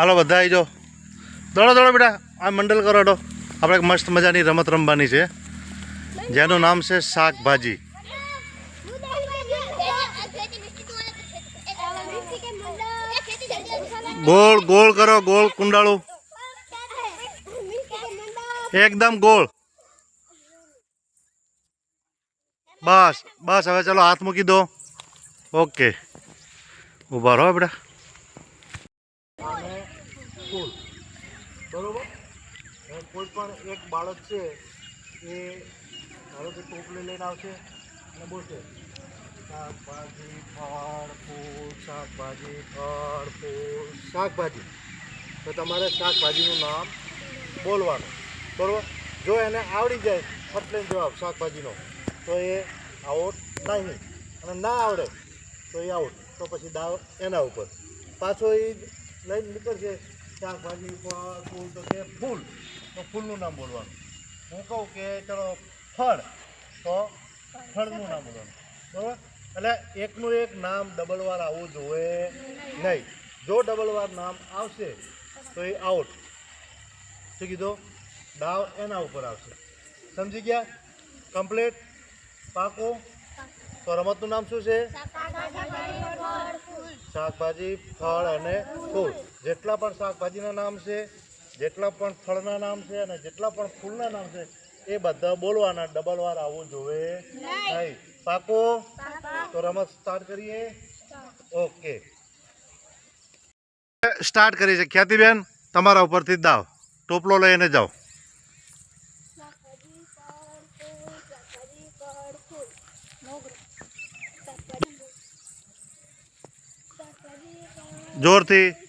હાલો બધા આવી જાઓ દોડો દોડો બેટા. આ મંડલ કરો દો. આપણે એક મસ્ત મજાની રમત રમવાની છે. જેનું નામ છે શાકભાજી. ગોળ ગોળ કરો, ગોળ કુંડાળું. એકદમ ગોળ. બસ બસ, હવે ચલો હાથ મૂકી દો. ઓકે. ઊભા રહો બેટા ફૂલ બરોબર હવે કોઈ પણ એક બાળક છે, એ ધારો કે ટોપલી લઈને આવશે અને બોલશે, શાકભાજી, ફળ, ફૂલ, શાકભાજી, ફળ, ફૂલ, શાકભાજી. તો તમારે શાકભાજીનું નામ બોલવાનું, બરાબર? જો એને આવડી જાય ફટલે જવાબ, શાકભાજીનો. તો એ આઉટ નહીં, અને ના આવડે, તો એ આઉટ તો પછી દાવ એના ઉપર. પાછો એ લઈને નીકળશે, શાકભાજી, ફળ, ફૂલ, તો કે ફૂલ. તો ફૂલનું નામ બોલવાનું. હું કહું કે ચલો ફળ, તો ફળનું નામ બોલવાનું. બરાબર એટલે એકનું એક નામ ડબલ વાર આવવું જોઈએ નહીં. જો ડબલ વાર નામ આવશે, તો એ આઉટ શું કીધું? દાવ એના ઉપર આવશે. સમજી ગયા? કમ્પ્લીટ? પાકો? તો રમતનું નામ શું છે? શાકભાજી, ફળ અને ફૂલ. જેટલા પણ શાકભાજીના નામ છે જેટલા પણ ફળના નામ છે અને જેટલા પણ ફૂલના નામ છે એ બધા બોલવાના ડબલ વાર આવવું જોઈએ નહીં. પાકો? તો રમત સ્ટાર્ટ કરીએ? ઓકે. સ્ટાર્ટ કરી છે. ખ્યાતિબેન તમારા ઉપરથી દાવ. ટોપલો લઈને જાઓ. જોરથી.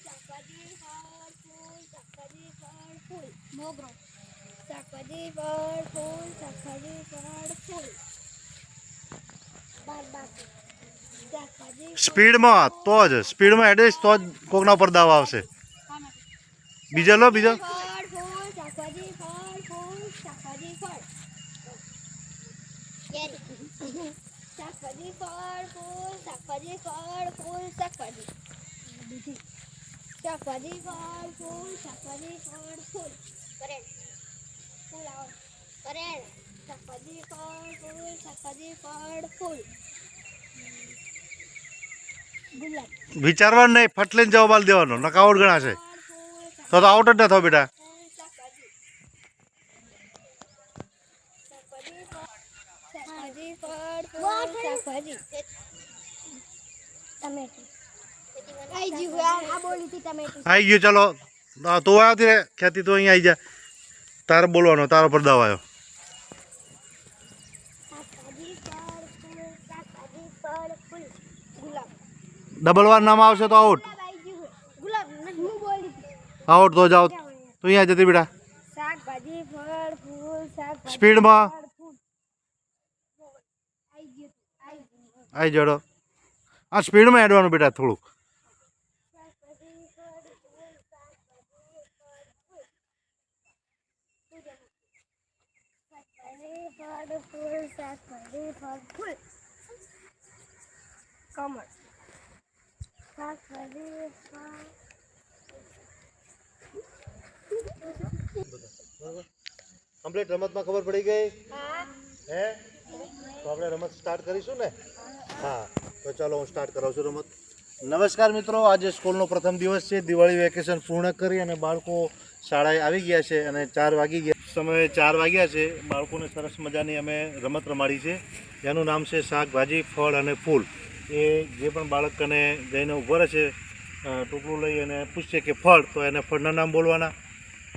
શાકભાજી ફળ ફૂલ. શાકભાજી ફળ ફૂલ સ્પીડમાં તો જ. સ્પીડમાં એડેસ તો જ કોકના ઉપર દાવ આવશે. બીજો લો બીજો. શાકભાજી ફળ ફૂલ શાકભાજી ફળ શાકભાજી ફૂલ શાકભાજી શાકભાજી. ફળ ફૂલ શાકભાજી ફળ ફૂલ. કરેલ. ફૂલ આવો કરેલ શાકભાજી ફળ ફૂલ શાકભાજી ફળ ફૂલ ગુલાબ વિચારવાનું નહીં ફટલીને જવાબ આલી દેવાનો. નકાઉટ ગણાશે. ફળ ફૂલ તો તો આઉટ જ ન થાવ બેટા. ફૂલ શાકભાજી શાકભાજી ફળ શાકભાજી ફળ ફૂલ શાકભાજી ટમેટું આઈ ગયું યાર આ બોલી હતી ટમેટું આવી ગયું ચલો. આ તું આવતી રે. ખ્યાતિ તું અહીંયા આવી જા. તારે બોલવાનો, તારો પર દાવ આવ્યો ડબલ વાર નામ આવશે તો આઉટ આઉટ તો જાઓ તું અહીંયા જતી બેટા. સ્પીડમાં આવી જડો આ સ્પીડમાં એડવાનું બેટા થોડુંક શાકભાજી ફળ ફૂલ શાકભાજી ફળ ફૂલ શાકભાજી ફળ ફૂલ શાકભાજી ફળ ફૂલ કમળ શાકભાજી ફળ કમ્પ્લીટ રમતમાં ખબર પડી ગઈ? હા. હે? તો આપણે રમત સ્ટાર્ટ કરીશું ને? હા તો ચાલો હું સ્ટાર્ટ કરાવું છું રમત. નમસ્કાર મિત્રો આજે સ્કૂલનો પ્રથમ દિવસ છે. દિવાળી વેકેશન પૂર્ણ કરી અને બાળકો શાળાએ આવી ગયા છે અને ચાર વાગી ગયા સમયે ચાર વાગ્યા છે. બાળકોને સરસ મજાની અમે રમત રમાડી છે. એનું નામ છે શાકભાજી, ફળ અને ફૂલ. એ જે પણ બાળકને જઈને ઊભો રહે છે ટોપલું લઈ અને પૂછશે કે ફળ, તો એને ફળના નામ બોલવાના.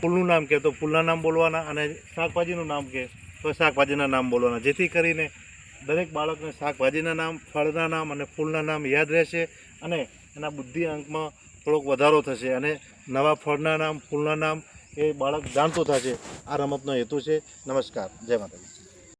ફૂલનું નામ કહે તો ફૂલના નામ બોલવાના અને શાકભાજીનું નામ કહે તો શાકભાજીના નામ બોલવાના. જેથી કરીને દરેક બાળકને શાકભાજીના નામ, ફળના નામ અને ફૂલના નામ યાદ રહેશે અને એના બુદ્ધિ અંકમાં થોડોક વધારો થશે અને નવા ફળના નામ, ફૂલના નામ એ બાળક જાણતું થશે. આ રમતનો હેતુ છે. નમસ્કાર. જય માતાજી.